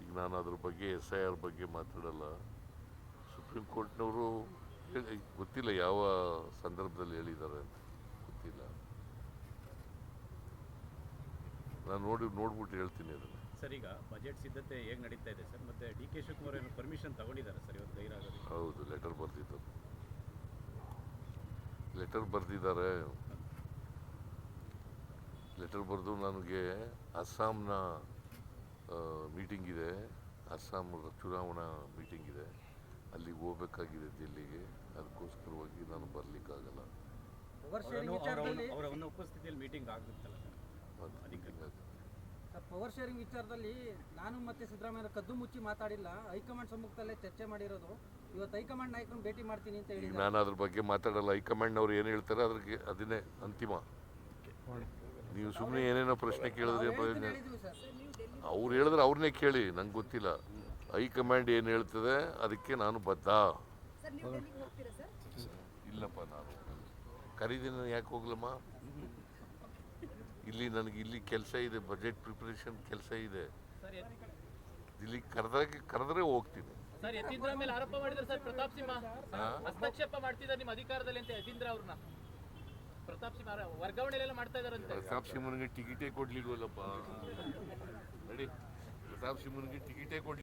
ಈಗ ನಾನು ಅದ್ರ ಬಗ್ಗೆ ಎಸ್ ಐ ಆರ್ ಬಗ್ಗೆ ಮಾತಾಡಲ್ಲ. ಸುಪ್ರೀಂ ಕೋರ್ಟ್ನವರು ಹೇಳಿ ಗೊತ್ತಿಲ್ಲ ಯಾವ ಸಂದರ್ಭದಲ್ಲಿ ಹೇಳಿದ್ದಾರೆ ಅಂತ. ಗೊತ್ತಿಲ್ಲ. ನಾನು ನೋಡಿ ನೋಡ್ಬಿಟ್ಟು ಹೇಳ್ತೀನಿ ಅದನ್ನು. ಸರ್ ಈಗ ಬಜೆಟ್ ಸಿದ್ಧತೆ ಹೇಗೆ ನಡೀತಾ ಇದೆ ಸರ್? ಮತ್ತೆ ಡಿ ಕೆ ಶಿವಕುಮಾರ್ ಏನು ಪರ್ಮಿಷನ್ ತಗೊಂಡಿದ್ದಾರೆ ಸರ್ ಇವತ್ತು ಗೈರಾಗ ಹೌದು ಲೆಟರ್ ಬರೆದಿದ್ದಾರೆ ಲೆಟರ್ ಬರೆದಿದ್ದಾರೆ ಲೆಟರ್ ಬರೆದು ನನಗೆ ಅಸ್ಸಾಂನ ಮೀಟಿಂಗ್ ಇದೆ ಅಸ್ಸಾಂ ಚುನಾವಣಾ ಮೀಟಿಂಗ್ ಇದೆ ಅಲ್ಲಿಗೆ ಹೋಗ್ಬೇಕಾಗಿದೆ ದಿಲ್ಲಿಗೆ ಅದಕ್ಕೋಸ್ಕರವಾಗಿ ನಾನು ಬರಲಿಕ್ಕಾಗಲ್ಲ ಅವರ ಉಪಸ್ಥಿತಿಯಲ್ಲಿ ಮೀಟಿಂಗ್ ಆಗುತ್ತಲ್ಲ ಪವರ್ ಶೇರಿಂಗ್ ವಿಚಾರದಲ್ಲಿ ನಾನು ಮತ್ತೆ ಸಿದ್ದರಾಮಯ್ಯ ಕದ್ದು ಮುಚ್ಚಿ ಮಾತಾಡಿಲ್ಲ. ಹೈಕಮಾಂಡ್ ಸಮ್ಮುಖದಲ್ಲೇ ಚರ್ಚೆ ಮಾಡಿರೋದು. ಇವತ್ತು ಹೈಕಮಾಂಡ್ ನಾಯಕರು ಭೇಟಿ ಮಾಡ್ತೀನಿ ಅಂತ ಹೇಳಿ ನಾನು ಅದ್ರ ಬಗ್ಗೆ ಮಾತಾಡಲ್ಲ. ಹೈಕಮಾಂಡ್ನವ್ರು ಏನು ಹೇಳ್ತಾರೆ ಅದ್ರಿಗೆ ಅದನ್ನೇ ಅಂತಿಮ. ನೀವು ಸುಮ್ಮನೆ ಏನೇನೋ ಪ್ರಶ್ನೆ ಕೇಳಿದ್ರೆ ಪ್ರಯೋಜನ ಅವ್ರು ಹೇಳಿದ್ರೆ ಅವ್ರನ್ನೇ ಕೇಳಿ ನಂಗೆ ಗೊತ್ತಿಲ್ಲ. ಹೈಕಮಾಂಡ್ ಏನು ಹೇಳ್ತದೆ ಅದಕ್ಕೆ ನಾನು ಬದ್ಧ. ಸರ್ ನೀವು ಹೋಗ್ತೀರಾ ಸರ್? ಇಲ್ಲಪ್ಪ ನಾನು ಕರೀದಿನ ಯಾಕೆ ಹೋಗ್ಲಮ್ಮ? ಇಲ್ಲಿ ನನಗೆ ಇಲ್ಲಿ ಕೆಲಸ ಇದೆ ಬಜೆಟ್ ಪ್ರಿಪರೇಷನ್ ಕೆಲಸ ಇದೆ. ಇಲ್ಲಿ ಕರೆದಾಗ ಕರೆದ್ರೆ ಹೋಗ್ತೀನಿ. ಸರ್ ಯತೀಂದ್ರ ಮೇಲೆ ಆರೋಪ ಮಾಡಿದ್ರೆ ಸರ್ ಪ್ರತಾಪ್ ಸಿಂಹ ಹಸ್ತಕ್ಷೇಪ ಮಾಡ್ತಿದ್ದಾರೆ ನಿಮ್ಮ ಅಧಿಕಾರದಲ್ಲಿ ಅಂತ ಯತೀಂದ್ರ ಅವ್ರನ್ನ. ಪ್ರತಾಪ್ ಸಿಂಹ ವರ್ಗಾವಣೆ ಮಾಡ್ತಾ ಇದಾರಂತೆ ಪ್ರತಾಪ್ ಸಿಂಹನಿಗೆ ಟಿಕೆಟೇ ಕೊಡ್ಲಿಲ್ವಲ್ಲಪ್ಪ. ನಡಿ. ಪ್ರತಾಪ್ ಸಿಂಹನಿಗೆ ಟಿಕೆಟೇ ಕೊಡ್ಲಿ